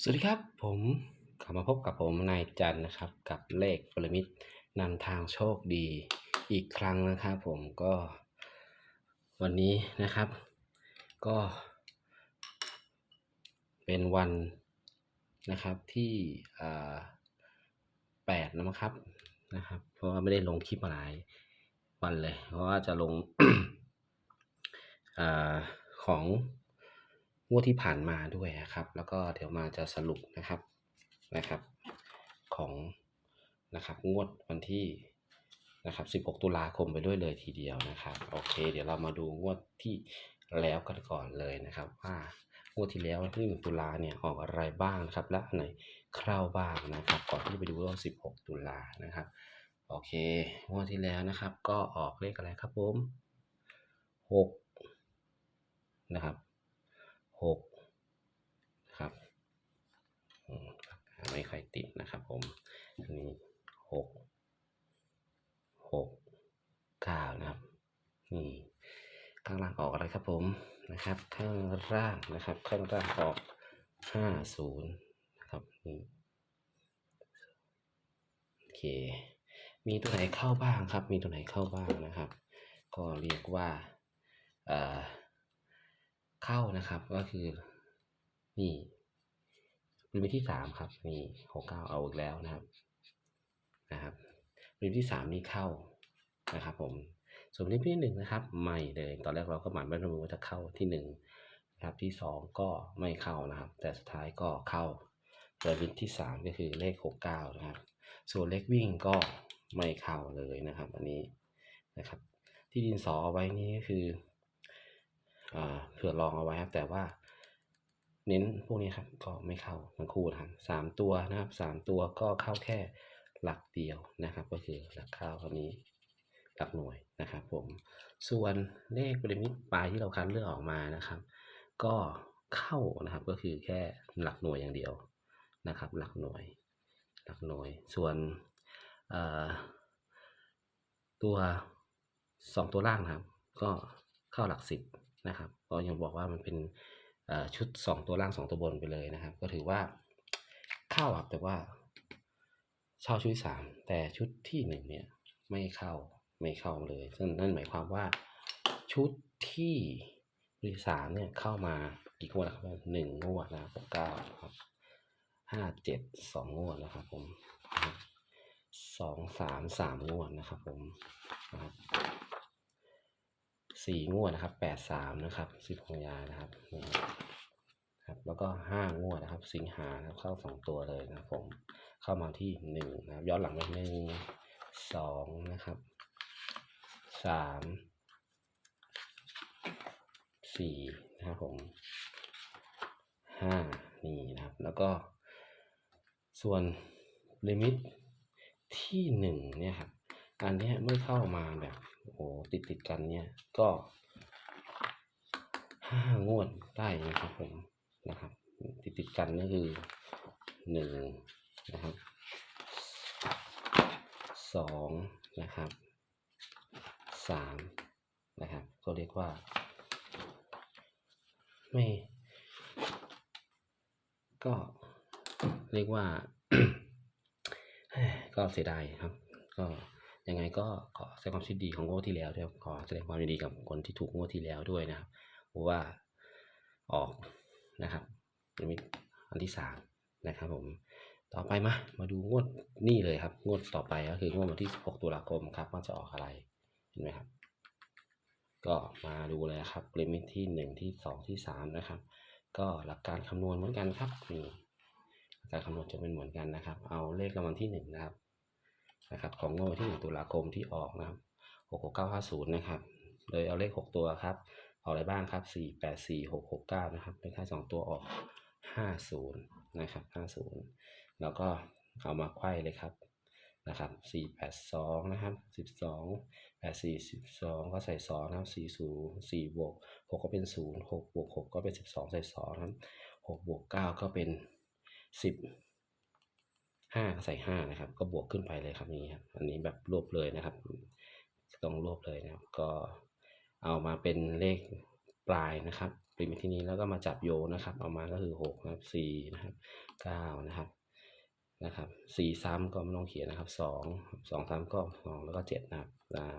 สวัสดีครับ ผมกลับมาพบกับผมนายจันนะครับ กับเลขปรมิตนำทางโชคดีอีกครั้งนะครับผมก็วันนี้นะครับ ก็ เป็นวันนะครับที่อ่าแปดนะครับนะครับ เพราะว่าไม่ได้ลงคลิปมาหลายวันเลย เพราะว่าจะลงอาของ งวดที่ผ่านมาด้วยนะครับ แล้วก็เดี๋ยวมาจะสรุปนะครับนะครับ ของนะครับงวดวันที่นะครับ 16 ตุลาคมไปด้วยเลยทีเดียวนะครับโอเค เดี๋ยวเรามาดูงวดที่แล้วกันก่อนเลยนะครับว่างวดที่แล้ววันที่1ตุลาเนี่ยออกอะไรบ้างนะครับ และอันไหนเข้าบ้างนะครับ ก่อนที่จะไปดูว่า16 ตุลานะครับโอเคงวดที่แล้วนะครับ ก็ออกเลขอะไรครับผมหกนะครับ หกครับไม่ค่อยติดนะครับผม อันนี้หกหกเก้านะครับ นี่ข้างล่างออกอะไรครับผมนะครับ ข้างล่างนะครับ ข้างล่างออกห้าศูนย์นะครับนี่โอเค มีตัวไหนเข้าบ้างครับ มีตัวไหนเข้าบ้างนะครับ ก็เรียกว่าเอ่อ เข้านะครับ ก็คือ นี่ริมที่สามครับนี่หกเก้าเอาอีกแล้วนะครับนะครับริมที่สามนี่เข้านะครับ ผมส่วนริมที่หนึ่งนะครับ ไม่เลยตอนแรกเราก็หมายไม่รู้ว่าจะเข้าที่หนึ่งนะครับที่สองก็ไม่เข้านะครับ แต่สุดท้ายก็เข้าแต่ริมที่สามก็คือเลขหกเก้านะครับ ส่วนเลขวิ่งก็ไม่เข้าเลยนะครับ อันนี้นะครับ ที่ดินสอเอาไว้นี้ก็คือ เผื่อลองเอาไว้ครับ แต่ว่า เน้นพวกนี้ครับ ก็ไม่เข้าทั้งคู่นะครับสามตัวนะครับสามตัวก็เข้าแค่หลักเดียวนะครับ ก็คือหลักเข้าคนนี้หลักหน่วยนะครับ ผม ส่วนเลขปริมิตปลายที่เราคัดเลือกออกมานะครับ ก็เข้านะครับก็คือแค่หลักหน่วยอย่างเดียวนะครับ หลักหน่วย หลักหน่วย ส่วนเอ่อตัวสองตัวล่างนะครับ ก็เข้าหลักสิบ นะครับ ก็ยังบอกว่ามันเป็นชุดสองตัวล่างสองตัวบนไปเลยนะครับ ก็ถือว่าเข้าครับแต่ว่าเช่าชุดสามแต่ชุดที่หนึ่งเนี่ยไม่เข้าไม่เข้าเลยซึ่งนั่นหมายความว่าชุดที่ที่สามเนี่ยเข้ามากี่งวดครับหนึ่งงวดนะครับเก้าครับห้าเจ็ดสองงวดนะครับผมสองสามสามงวดนะครับผมนะครับ สี่งวดนะครับแปดสามนะครับสิบกันยานะครับนี่ครับแล้วก็ห้างวดนะครับ สิงหานะครับเข้าสองตัวเลยนะครับผมเข้ามาที่หนึ่งนะครับย้อนหลังไปหนึ่งสองนะครับสามสี่นะครับผมห้านี่นะครับ แล้วก็ส่วนลิมิตที่หนึ่งเนี่ยครับ อันนี้เมื่อเข้ามาแบบโอ้โหติดติดกันเนี่ยก็ห้างวดได้นะครับผมนะครับ ติดติดกันก็คือหนึ่งนะครับสองนะครับสามนะครับ ก็เรียกว่า ไม่ ก็เรียกว่า ก็เสียดายครับ ก็ ยังไงก็ขอแสดงความยินดีของงวดที่แล้วด้วยขอแสดงความยินดีกับคนที่ถูกงวดที่แล้วด้วยนะครับเพราะว่าออกนะครับมิตอันที่สามนะครับผมต่อไปมามาดูงวดนี่เลยครับ งวดต่อไปก็คืองวดวันที่ 16 ตุลาคมครับว่าจะออกอะไรเห็นไหมครับ ก็มาดูเลยครับลิมิตที่หนึ่งที่สองที่สามนะครับ ก็หลักการคำนวณเหมือนกันครับนี่กการคำนวณจะเป็นเหมือนกันนะครับ เอาเลขรางวัลที่หนึ่งนะครับ นะครับของงวดที่หนึ่งตุลาคมที่ออกนะครับหกหกเก้าห้าศูนย์นะครับ โดยเอาเลขหกตัวครับออกอะไรบ้างครับสี่แปดสี่หกหกเก้านะครับเลขท้ายสองตัวออกห้าศูนย์นะครับห้าศูนย์แล้วก็เอามาไขว้เลยครับนะครับสี่แปดสองนะครับสิบสองแปดสี่สิบสองก็ใส่สองนะครับสี่ศูนย์สี่บวกหกก็เป็นศูนย์หกบวกหกก็เป็นสิบสองใส่สองนะครับหกบวกเก้าก็เป็นสิ ห้าใส่ห้านะครับ ก็บวกขึ้นไปเลยครับนี่ครับอันนี้แบบรวบเลยนะครับ ต้องรวบเลยนะครับ ก็เอามาเป็นเลขปลายนะครับลิมิตที่นี้แล้วก็มาจับโยนะครับ เอามาก็คือหกนะครับสี่นะครับเก้านะครับนะครับสี่ซ้ำก็ไม่ต้องเขียนนะครับสองสองซ้ำก็สองแล้วก็เจ็ดนะครับ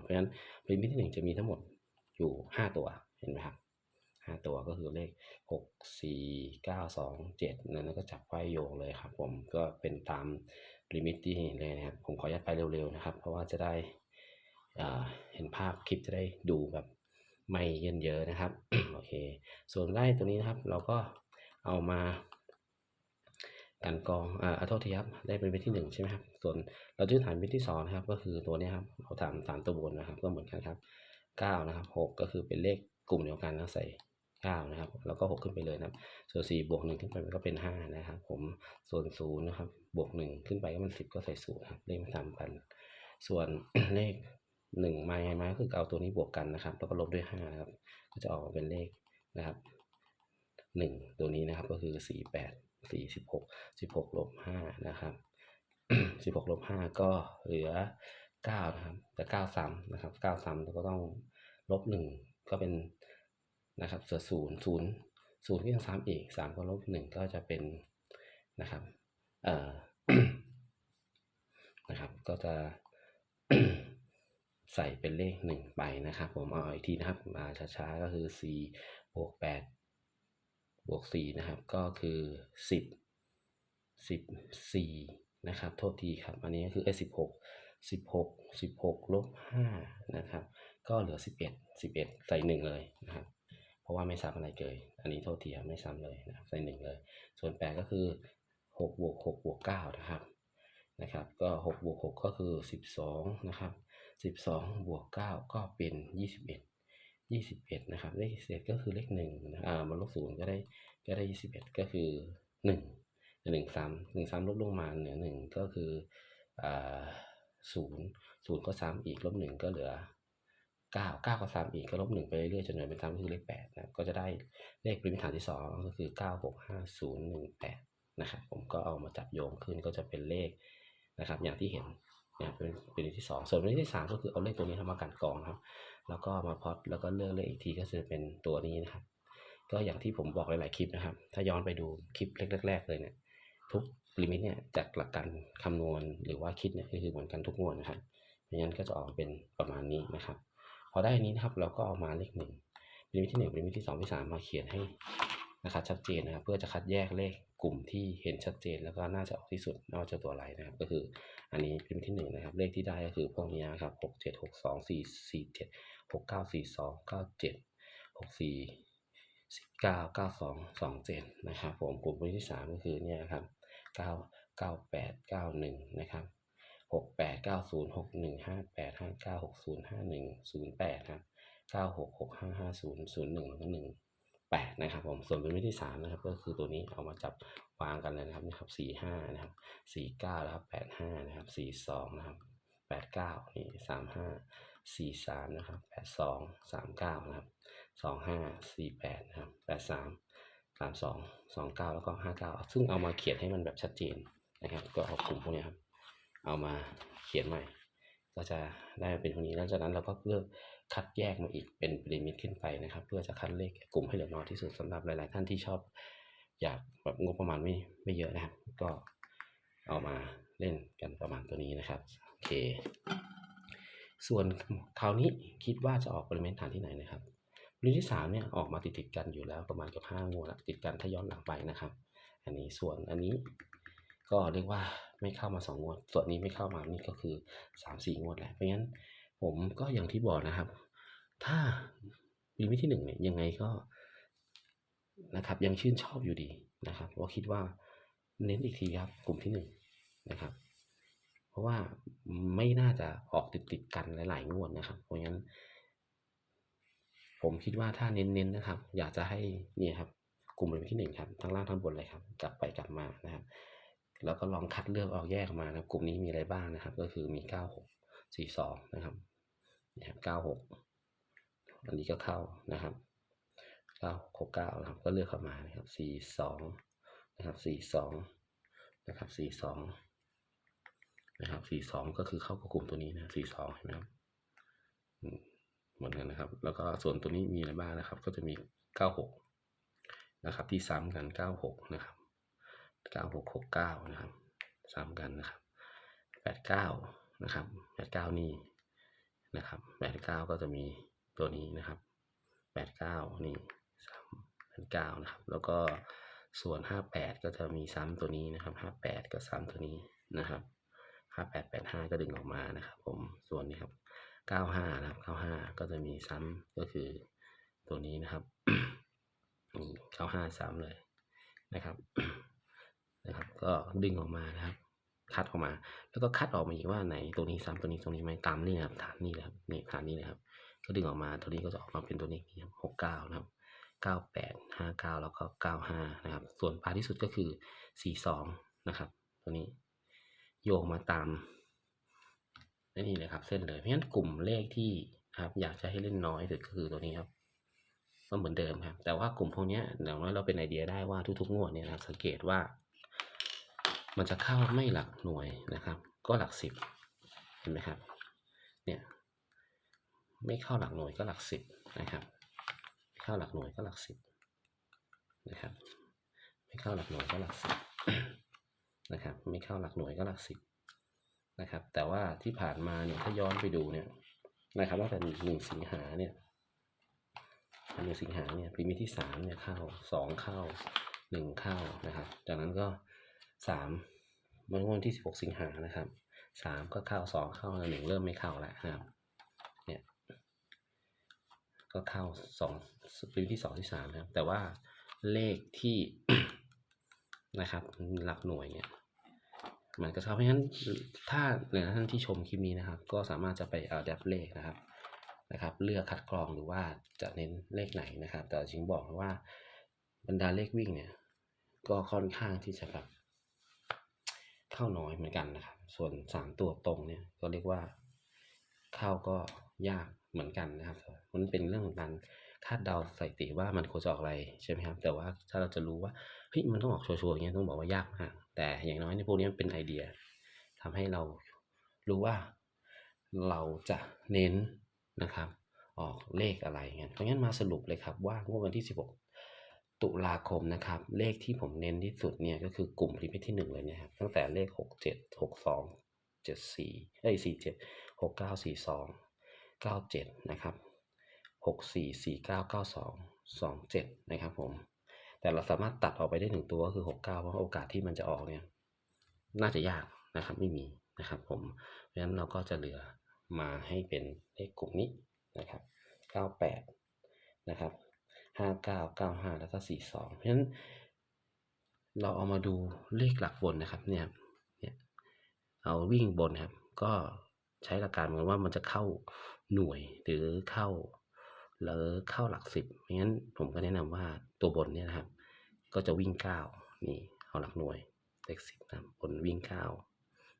เพราะฉะนั้นลิมิตที่หนึ่งจะมีทั้งหมดอยู่ห้าตัวเห็นไหมครับ ห้าตัวก็คือเลขหกสี่เก้าสองเจ็ดแล้วก็จับไว้โยงเลยครับ ผมก็เป็นตามลิมิตที่เห็นเลยนะครับ ผมขออนุญาตไปเร็วๆนะครับ เพราะว่าจะได้เห็นภาพคลิปจะได้ดูแบบไม่เยินเยอะนะครับโอเค ส่วนไล่ตัวนี้นะครับ เราก็เอามากันกองอ่าเอโทษทีครับได้เป็นเม็ดที่หนึ่งใช่ไหมครับ ส่วนเราจะฐานเม็ดที่สองนะครับ ก็คือตัวนี้ครับเราถามสามตัวบนนะครับ ก็เหมือนกันครับเก้านะครับหกก็คือเป็นเลขกลุ่มเดียวกันแล้วใส่ เก้านะครับ แล้วก็หกขึ้นไปเลยนะครับ ส่วนสี่บวกหนึ่งขึ้นไปมันก็เป็นห้านะครับ ผม ส่วนศูนย์นะครับ บวกหนึ่งขึ้นไปก็มันสิบก็ใส่ศูนย์ครับ เลขมันตามกัน ส่วนเลขหนึ่งมาไงมาก็คือเอาตัวนี้บวกกันนะครับ แล้วก็ลบด้วยห้านะครับ ก็จะออกมาเป็นเลขนะครับหนึ่งตัวนี้นะครับก็คือสี่แปดสี่สิบหกสิบหกลบห้านะครับสิบหกลบห้าก็เหลือเก้านะครับแต่เก้าซ้ำนะครับเก้าซ้ำแล้วก็ต้องลบหนึ่งก็เป็น นะครับส่วนศูนย์ศูนย์ศูนย์ก็ยังซ้ำอีกสามก็ลบหนึ่งก็จะเป็นนะครับเอ่อนะครับก็จะใส่เป็นเลขหนึ่งไปนะครับ ผมเอาอีกทีนะครับมาช้าๆก็คือสี่บวกแปดบวกสี่นะครับก็คือสิบสิบสี่นะครับโทษทีครับ อันนี้ก็คือเอสิบหกสิบหกสิบหกลบห้านะครับ ก็เหลือสิบเอ็ดสิบเอ็ดใส่หนึ่งเลยนะครับ ราะว่าไม่ซ้ำอะไรเกินอันนี้โทษทีครับไม่ซ้ำเลยนะครับใส่หนึ่งเลย ส่วนแปดก็คือหกบวกหกบวกเก้านะครับ นะครับ ก็6บวก6ก็คือ 12 นะครับ 12 บวก 9 ก็เป็น 21 21 นะครับ เลข11ก็คือเลข1นะอ่ามาลบศูนย์ก็ได้ ก็ได้ 21 ก็คือ1 1 3 1 3ลดลงมาเหลือ1ก็คืออ่า0 0 ก็ซ้ำอีกลบ1ก็เหลือ 9 9ก็ซ้ำอีกก็ลบ1ไปเรื่อยๆจนเหลือเป็นซ้ำก็คือเลข8นะก็จะได้เลขปริมิตฐานที่ 2 ก็คือ 9 6 5 0 1 8นะครับผมก็เอามาจับโยงขึ้นก็จะเป็นเลขนะครับอย่างที่เห็นนะครับเป็นเป็นที่สองส่วนเลขที่สามก็คือเอาเลขตัวนี้ทำมากันกรองครับ แล้วก็มาพอดแล้วก็เลือกเลขอีกทีก็จะเป็นตัวนี้นะครับ ก็อย่างที่ผมบอกหลายๆคลิปนะครับ ถ้าย้อนไปดูคลิปแรกๆเลยเนี่ยทุกลิมิตเนี่ยจากหลักการคำนวณหรือว่าคิดเนี่ยก็คือเหมือนกันทุกงวดนะครับเพราะฉะนั้นก็จะออกเป็นประมาณนี้นะครับ พอได้อันนี้นะครับเราก็เอามาเลขหนึ่งลิมิตที่หนึ่งลิมิตที่สองที่สามมาเขียนให้นะครับชัดเจนนะครับ เพื่อจะคัดแยกเลขกลุ่มที่เห็นชัดเจน แล้วก็น่าจะออกที่สุดนอกจากตัวอะไรนะครับ ก็คืออันนี้ลิมิตที่หนึ่งนะครับ เลขที่ได้ก็คือพวกนี้นครับหกเจ็ดหกสองสี่สี่เจ็ดหกเก้าสี่สองเก้าเจ็ดหกสี่สิบเก้าเก้าสองสองเจ็ดนะครับ ผมกลุ่มที่สามก็คือเนี่ยครับเก้าเก้าแปดเก้าหนึ่งนะครับ หกแปดเก้าศูนย์หกหนึ่งห้าแปดห้าเก้าหกศูนย์ห้าหนึ่งศูนย์แปดครับเก้าหกหกห้าห้าศูนย์ศูนย์หนึ่งแล้วก็หนึ่งแปดนะครับผมส่วนเป็นวิธีสามนะครับ ก็คือตัวนี้เอามาจับวางกันเลยนะครับนะครับสี่ห้านะครับสี่เก้านะครับแปดห้านะครับสี่สองนะครับแปดเก้านี่สามห้าสี่สามนะครับแปดสองสามเก้านะครับสองห้าสี่แปดนะครับแปดสามสามสองสองเก้าแล้วก็ห้าเก้าซึ่งเอามาเขียนให้มันแบบชัดเจนนะครับ ก็เอากลุ่มพวกนี้ครับ เอามาเขียนใหม่ ก็จะได้เป็นตรงนี้แล้วจากนั้นเราก็เลือกคัดแยกมาอีกเป็นปริมิตขึ้นไปนะครับ เพื่อจะคัดเลขกลุ่มให้เหลือน้อยที่สุดสำหรับหลายๆ ท่านที่ชอบ อยากแบบงบประมาณไม่ไม่เยอะนะครับ ก็เอามาเล่นกันประมาณตัวนี้นะครับโอเค ส่วนคราวนี้คิดว่าจะออกปริมาณฐานที่ไหนนะครับปริมาณที่สามเนี่ยออกมาติดติดกันอยู่แล้วประมาณเกับห้างวดละติดกันถ้าย้อนหลังไปนะครับ อันนี้ส่วนอันนี้ ก็เรียกว่าไม่เข้ามาสองงวด ส่วนนี้ไม่เข้ามานี่ก็คือสามสี่งวดแหละเพราะงั้นผมก็อย่างที่บอกนะครับ ถ้าลิมิตที่หนึ่งเนี่ยยังไงก็นะครับยังชื่นชอบอยู่ดีนะครับเพราคิดว่าเน้นอีกทีครับกลุ่มที่หนึ่งนะครับเพราะว่าไม่น่าจะออกติดติดกันหลาย ๆ งวดนะครับเพราะงั้น ผมคิดว่าถ้าเน้นๆนนะครับ อยากจะให้เนี่ยครับกลุ่มลิมิตที่หนึ่งครับทั้งล่างทั้งบนเลยครับกลับไปกลับมานะครับ แล้วก็ลองคัดเลือกออกแยกออกมานะกลุ่มนี้มีอะไรบ้างนะครับ ก็คือมีเก้าหกสี่สองนะครับนะครับเก้าหกอันนี้ก็เข้านะครับเก้าหกเก้านะครับ ก็เลือกเข้ามานะครับสี่สองนะครับสี่สองนะครับสี่สองนะครับสี่สองก็คือเข้ากับกลุ่มตัวนี้นะสี่สองเห็นไหมครับเหมือนกันนะครับ แล้วก็ส่วนตัวนี้มีอะไรบ้างนะครับ ก็จะมีเก้าหกนะครับ ที่ซ้ำกันเก้าหกนะครับ เก้าหกหกเก้านะครับซ้ำกันนะครับแปดเก้านะครับแปดเก้านี่นะครับแปดเก้าก็จะมีตัวนี้นะครับแปดเก้านี่ซ้ำแปดเก้านะครับ แล้วก็ส่วนห้าแปดก็จะมีซ้ำตัวนี้นะครับห้าแปดก็ซ้ำตัวนี้นะครับห้าแปดแปดห้าก็ดึงออกมานะครับ ผมส่วนนี้ครับเก้าห้านะครับเก้าห้าก็จะมีซ้ำก็คือตัวนี้นะครับเก้าห้าซ้ำเลยนะครับ นะครับ ก็ดึงออกมานะครับ คัดออกมา แล้วก็คัดออกมาอีกว่าไหนตัวนี้ซ้ำตัวนี้ตรงนี้ไหมตามนี่นะครับฐานนี่นะครับนี่ฐานนี้นะครับ ก็ดึงออกมาตัวนี้ก็จะออกมาเป็นตัวนี้ครับหกเก้านะครับเก้าแปดห้าเก้าแล้วก็เก้าห้านะครับ ส่วนปลายที่สุดก็คือสี่สองนะครับ ตัวนี้โยงมาตามนี่เลยครับ เส้นเลยเพราะฉะนั้นกลุ่มเลขที่ครับ อยากจะให้เล่นน้อยสุดก็คือตัวนี้ครับก็เหมือนเดิมครับ แต่ว่ากลุ่มพวกนี้อย่างน้อยเราเป็นไอเดียได้ว่าทุกๆงวดเนี่ยนะครับสังเกตว่า มันจะเข้าไม่หลักหน่วยนะครับ ก็หลักสิบเห็นไหมครับ เนี่ยไม่เข้าหลักหน่วยก็หลักสิบนะครับไม่เข้าหลักหน่วยก็หลักสิบนะครับ ไม่เข้าหลักหน่วยก็หลักสิบนะครับ ไม่เข้าหลักหน่วยก็หลักสิบนะครับ แต่ว่าที่ผ่านมาเนี่ยถ้าย้อนไปดูเนี่ยนะครับว่าแต่หนึ่งสิงหาเนี่ยหนึ่งสิงหาเนี่ยปีที่สามเนี่ยเข้าสองเข้าหนึ่งเข้านะครับ จากนั้นก็ สามวันวันที่สิบหกสิงหานะครับสามก็เข้าสองเข้าหนึ่งเริ่มไม่เข้าแล้วนะครับเนี่ยก็เข้าสองปีที่สองที่สามนะครับแต่ว่าเลขที่นะครับหลักหน่วยเนี่ยมันก็ชอบเพราะฉะนั้นถ้าเหลือท่านที่ชมคลิปนี้นะครับ ก็สามารถจะไปเอาดับเลขนะครับนะครับ เลือกคัดกรองหรือว่าจะเน้นเลขไหนนะครับ แต่จริงบอกว่าบรรดาเลขวิ่งเนี่ย ก็ค่อนข้างที่จะแบบ เข้าน้อยเหมือนกันนะครับ ส่วนสามตัวตรงเนี่ยก็เรียกว่าเข้าก็ยากเหมือนกันนะครับ มันเป็นเรื่องของการคาดเดาสถิติว่ามันควรจะออกอะไรใช่ไหมครับ แต่ว่าถ้าเราจะรู้ว่าเฮ้ยมันต้องออกชัวร์ๆอย่างเงี้ยต้องบอกว่ายากมากแต่อย่างน้อยในพวกนี้มันเป็นไอเดียทำให้เรารู้ว่าเราจะเน้นนะครับ ออกเลขอะไรเงี้ยเพราะงั้นมาสรุปเลยครับว่างวดวันที่ 16 ตุลาคมนะครับ เลขที่ผมเน้นที่สุดเนี่ยก็คือกลุ่มลิมิตที่ 1 เลยนะครับ ตั้งแต่เลข 6 7 6 2 7 4เอ้ย4 7 6 9 4 2 9 7 นะครับ 6 4 4 9 9 2 2 7 นะครับผม แต่เราสามารถตัดออกไปได้หนึ่งตัวก็คือ 69 เพราะโอกาสที่มันจะออกเนี่ยน่าจะยากนะครับไม่มีนะครับผม เพราะฉะนั้นเราก็จะเหลือมาให้เป็นเลขกลุ่มนี้นะครับ 98 นะครับ 59 95แล้วก็42เพราะฉะนั้น เราเอามาดูเลขหลักบนนะครับเนี่ยเนี่ยเอาวิ่งบนครับ ก็ใช้หลักการเหมือนว่ามันจะเข้าหน่วยหรือเข้าหรือเข้าหลักสิบเพราะงั้นผมก็แนะนำว่าตัวบนเนี่ยนะครับ ก็จะวิ่งเก้านี่เอาหลักหน่วยเลขสิบนะบนวิ่งเก้า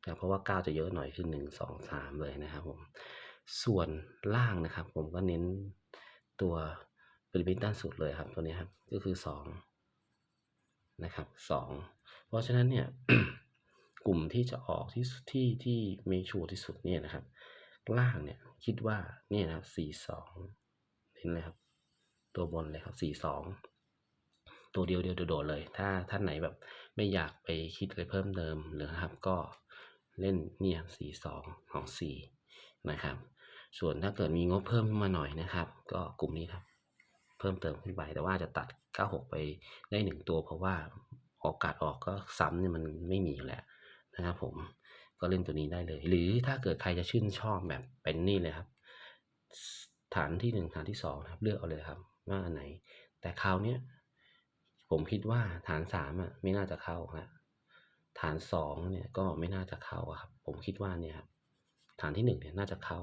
นะเพราะว่าเก้าจะเยอะหน่อยคือหนึ่งสองสามเลยนะครับผมส่วนล่างนะครับ ผมก็เน้นตัว บริเวณด้านสุดเลยครับตัวนี้ครับก็คือสองนะครับสองเพราะฉะนั้นเนี่ยกลุ่มที่จะออกที่ที่ที่เมชัวร์ที่สุดเนี่ยนะครับ ล่างเนี่ยคิดว่าเนี่ยนะครับสี่สองเห็นเลยครับ ตัวบนเลยครับสี่สองตัวเดียวเดียวโดดเลย ถ้าท่านไหนแบบไม่อยากไปคิดอะไรเพิ่มเติมหรือครับก็เล่นเนี่ยสี่สองของสี่นะครับส่วนถ้าเกิดมีงบเพิ่มขึ้นมาหน่อยนะครับ ก็กลุ่มนี้ครับ เพิ่มเติมขึ้นไป แต่ว่าจะตัด 96 ไปได้หนึ่งตัว เพราะว่าโอกาสออกก็ซ้ำเนี่ยมันไม่มีอยู่แล้วนะครับผมก็เล่นตัวนี้ได้เลย หรือถ้าเกิดใครจะชื่นชอบแบบเป็นนี่เลยครับ ฐานที่หนึ่งฐานที่สองนะครับ เลือกเอาเลยครับว่าอันไหน แต่คราวนี้ผมคิดว่าฐานสามอะไม่น่าจะเข้าครับฐานสองเนี่ยก็ไม่น่าจะเข้าครับ ผมคิดว่าเนี่ยครับฐานที่หนึ่งเนี่ยน่าจะเข้า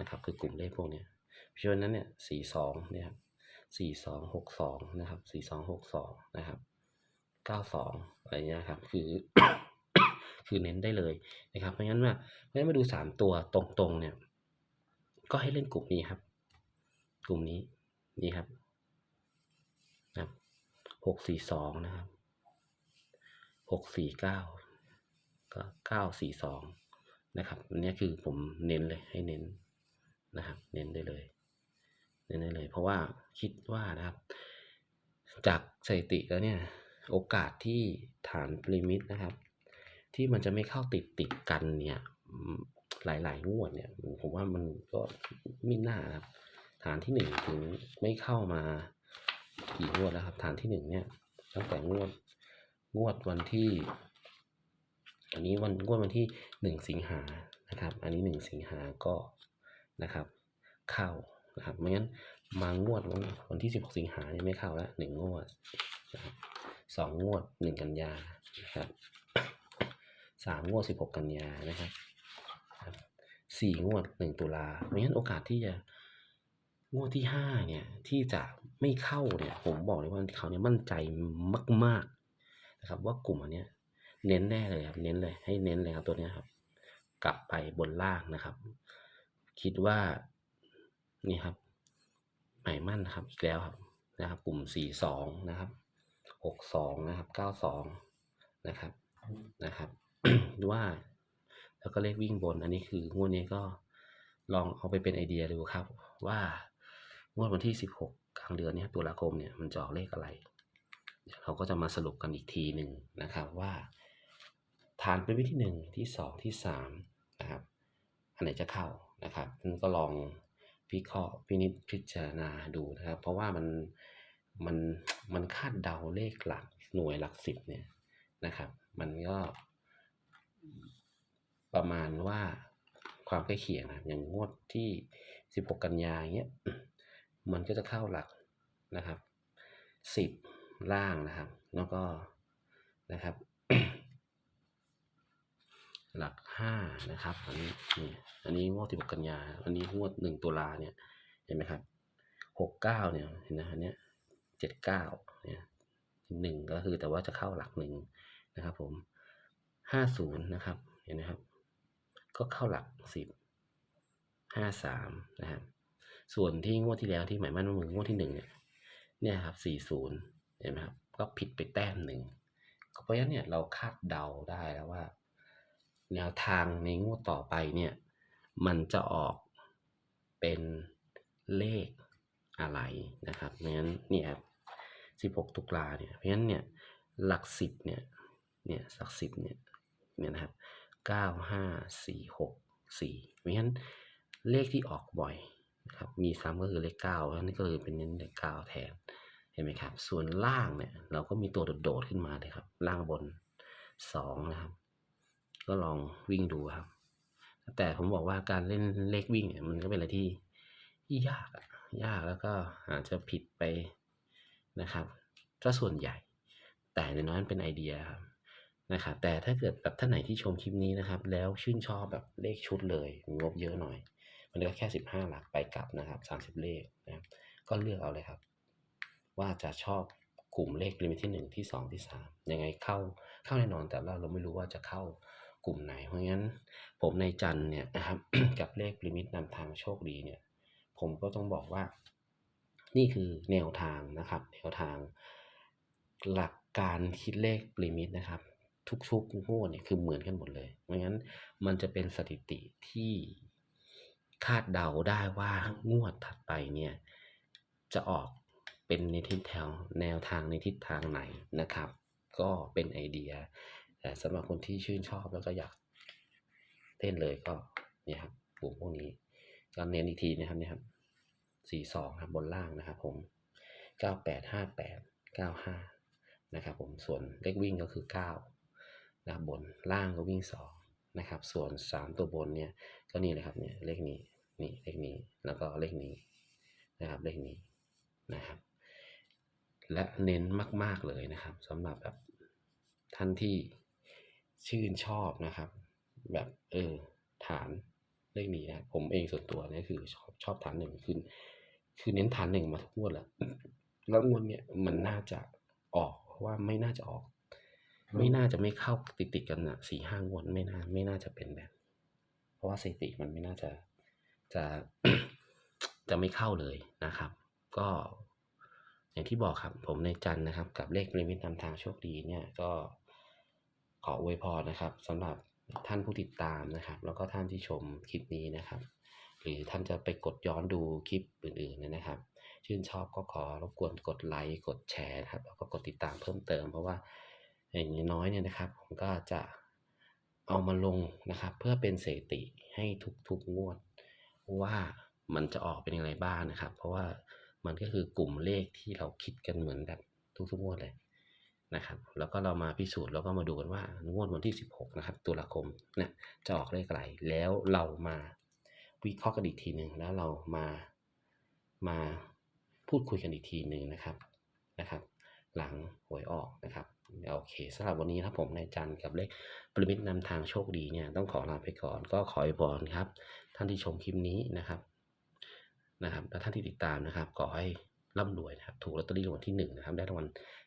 นะครับ คือกลุ่มเลขพวกเนี้ยเพราะฉะนั้นเนี่ยสี่สองเนี่ยครับ สี่สองหกสองนะครับสี่สองหกสองนะครับเก้าสองอะไรเงี้ยครับ คือ คือเน้นได้เลยนะครับ เพราะงั้นว่าเพราะงั้นมาดูสามตัวตรงๆ เนี่ย ก็ให้เล่นกลุ่มนี้ครับ กลุ่มนี้ นี่ครับนะครับหกสี่สองนะครับหกสี่เก้าก็เก้าสี่สองนะครับ อันนี้คือผมเน้นเลยให้เน้นนะครับ เน้นได้เลยเน้นได้เลย เพราะว่า คิดว่านะครับ จากสถิติแล้วเนี่ย โอกาสที่ฐานพีระมิดนะครับ ที่มันจะไม่เข้าติดติดกันเนี่ยอืมหลายๆงวดเนี่ยผมว่ามันก็ไม่น่านะครับ ฐานที่หนึ่งถึงไม่เข้ามากี่งวดแล้วครับ ฐานที่หนึ่งเนี่ยตั้งแต่งวดงวดวันที่ อันนี้วันงวดวันที่หนึ่งสิงหานะครับ อันนี้หนึ่งสิงหาก็นะครับ เข้านะครับไม่งั้น มางวดวันที่สิบหกสิงหาเนี่ยไม่เข้าแล้วหนึ่งงวดนะครับสองงวดหนึ่งกันยานะครับสามงวดสิบหกกันยานะครับสี่งวดหนึ่งตุลาไม่งั้นโอกาสที่จะงวดที่ห้าเนี่ยที่จะไม่เข้าเนี่ยผมบอกเลยว่าเขาเนี่ยมั่นใจมากๆนะครับ ว่ากลุ่มอันเนี้ยเน้นแน่เลยครับเน้นเลยให้เน้นเลยครับตัวเนี้ยครับ กลับไปบนล่างนะครับ คิดว่านี่ครับ หมายมั่นครับอีกแล้วครับนะครับ กลุ่มสี่สองนะครับหกสองนะครับเก้าสองนะครับนะครับหรือว่า แล้วก็เลขวิ่งบน อันนี้คืองวดนี้ก็ลองเอาไปเป็นไอเดียดูครับ ว่างวดวันที่สิบหกกลางเดือนเนี้ตุลาคมเนี่ยมันจะออกเลขอะไรเดี๋ยวเราก็จะมาสรุปกันอีกทีหนึ่งนะครับว่าฐานเป็นวิธีหนึ่งที่สองที่สามนะครับ อันไหนจะเข้านะครับก็ลอง วิเคราะห์พินิจพิจารณาดูนะครับ เพราะว่ามันมันมันคาดเดาเลขหลักหน่วยหลักสิบเนี่ยนะครับ มันก็ ประมาณว่าความใกล้เคียงนะครับอย่างงวดที่ 16 กันยาย่าเงี้ยมันก็จะเข้าหลักนะครับ 10 ล่างนะครับ แล้วก็นะครับ หลัก5นะครับ อันนี้นี่อันนี้งวด16กันยา อันนี้งวด1ตุลาเนี่ยเห็นไหมครับ69เก้าเนี่ยเห็นไหมอันเนี้ย79เก้าเนี่ยหนึ่งก็คือแต่ว่าจะเข้าหลักหนึ่งนะครับ ผม50นย์นะครับเห็นไหมครับ ก็เข้าหลัก10 53นะครับส่วนที่งวดที่แล้วที่หมายมั่นว่ามืองวดที่หนึ่งเนี่ยเนี่ยครับ40เห็นไหมครับก็ผิดไปแต้มหนึ่งเพราะฉะนั้นเนี่ยเราคาดเดาได้แล้วว่า แนวทางในงวดต่อไปเนี่ยมันจะออกเป็นเลขอะไรนะครับเพราะฉะนั้นเนี่ยครับ16 ตุลาเนี่ยเพราะฉะนั้นเนี่ยหลักสิบเนี่ยเนี่ยหลักสิบเนี่ยเนี่ยนะครับ 9 5 4 6 4เพราะฉะนั้นเลขที่ออกบ่อยนะครับมีซ้ำก็คือเลข9เพราะฉะนั้นก็เลยเป็นเน้นเลข9แทนเห็นไหมครับ ส่วนล่างเนี่ยเราก็มีตัวโดดๆขึ้นมาเลยครับ ล่างบน 2 นะครับ ก็ลองวิ่งดูครับ แต่ผมบอกว่าการเล่นเลขวิ่งมันก็เป็นอะไรที่ยากอะยากแล้วก็อาจจะผิดไปนะครับถ้าส่วนใหญ่ แต่ในน้อยมันเป็นไอเดียครับนะครับแต่ถ้าเกิดแบบท่านไหนที่ชมคลิปนี้นะครับ แล้วชื่นชอบแบบเลขชุดเลยงบเยอะหน่อย มันก็แค่ 15 หลักไปกลับนะครับ30 เลขนะก็เลือกเอาเลยครับ ว่าจะชอบกลุ่มเลขลิมิตที่ 1 ที่ 2 ที่ 3 ยังไงเข้า เข้าแน่นอนแต่เราเราไม่รู้ว่าจะเข้ากลุ่มไหน เพราะงั้น ผมในจันเนี่ยนะครับกับเลขลิมิตนำทางโชคดีเนี่ย ผมก็ต้องบอกว่า นี่คือแนวทางนะครับ แนวทางหลักการคิดเลขลิมิตนะครับทุกๆงวดเนี่ยคือเหมือนกันหมดเลย เพราะงั้นมันจะเป็นสถิติที่คาดเดาได้ว่างวดถัดไปเนี่ยจะออกเป็นในทิศทางแนวทางในทิศทางไหนนะครับ ก็เป็นไอเดียแต่สำหรับคนที่ชื่นชอบแล้วก็อยากเล่นเลยก็เนี่ยครับกลุ่มพวกนี้ก็เน้นอีกทีนะครับเนี่ยครับสี่สองครับบนล่างนะครับผมเก้าแปดห้าแปดเก้าห้านะครับผมส่วนเลขวิ่งก็คือเก้านะครับบนล่างก็วิ่งสองนะครับส่วนสามตัวบนเนี่ยก็นี่เลยครับเนี่ยเลขนี้นี่เลขนี้แล้วก็เลขนี้นะครับเลขนี้นะครับ และเน้นมาก ๆเลยนะครับสำหรับแบบท่านที่ชื่นชอบนะครับ แบบเออฐานเลขนี้นะผมเองส่วนตัวเนี่ยคือชอบชอบฐานหนึ่งคือคือเน้นฐานหนึ่งมาทุกงวดแล้วแล้วงวดเนี่ยมันน่าจะออกเพราะว่าไม่น่าจะออก ไม่น่าจะไม่เข้าติดติดๆกันอะสี่ห้างวดไม่น่าไม่น่าจะเป็นแบบ เพราะว่าสถิติมันไม่น่าจะจะจะไม่เข้าเลยนะครับ ก็ อย่างที่บอกครับผมในจันนะครับ กับเลขลิมิตนำทางโชคดีเนี่ยก็ขออวยพรนะครับสำหรับท่านผู้ติดตามนะครับ แล้วก็ท่านที่ชมคลิปนี้นะครับ หรือท่านจะไปกดย้อนดูคลิปอื่นๆเนยนะครับ ชื่นชอบก็ขอรบกวนกดไลค์กดแชร์นะครับแล้วก็กดติดตามเพิ่มเติม เพราะว่าอย่างน้อยเนี่ยนะครับ ผมก็จะเอามาลงนะครับ เพื่อเป็นเสถิติให้ทุกๆงวดว่ามันจะออกเป็นยังไงบ้างนะครับ เพราะว่า มันก็คือกลุ่มเลขที่เราคิดกันเหมือนแบบทุกๆงวดเลยนะครับ แล้วก็เรามาพิสูจน์แล้วก็มาดูกันว่างวดวันที่ 16 นะครับ ตุลาคมเนี่ยจะออกเลขอะไร แล้วเรามาวิเคราะห์กันอีกทีหนึ่งแล้วเรามามาพูดคุยกันอีกทีหนึ่งนะครับนะครับ หลังหวยออกนะครับโอเคสำหรับวันนี้นะครับผมนายจันทร์กับเลขปริมิตนำทางโชคดีเนี่ยต้องขอลาไปก่อนก็ขออวยพรครับ ท่านที่ชมคลิปนี้นะครับ นะครับและท่านที่ติดตามนะครับขอให้ร่ำรวยนะครับ ถูกลอตเตอรี่รางวัลที่หนึ่งนะครับ ได้รางวัล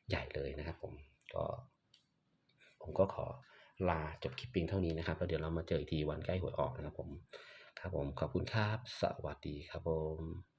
ใหญ่เลยนะครับ ผมก็ผมก็ขอลาจบคลิปเพียงเท่านี้นะครับแล้วเดี๋ยวเรามาเจออีกทีวันใกล้หวยออกนะครับ ผมครับผมขอบคุณครับ สวัสดีครับผม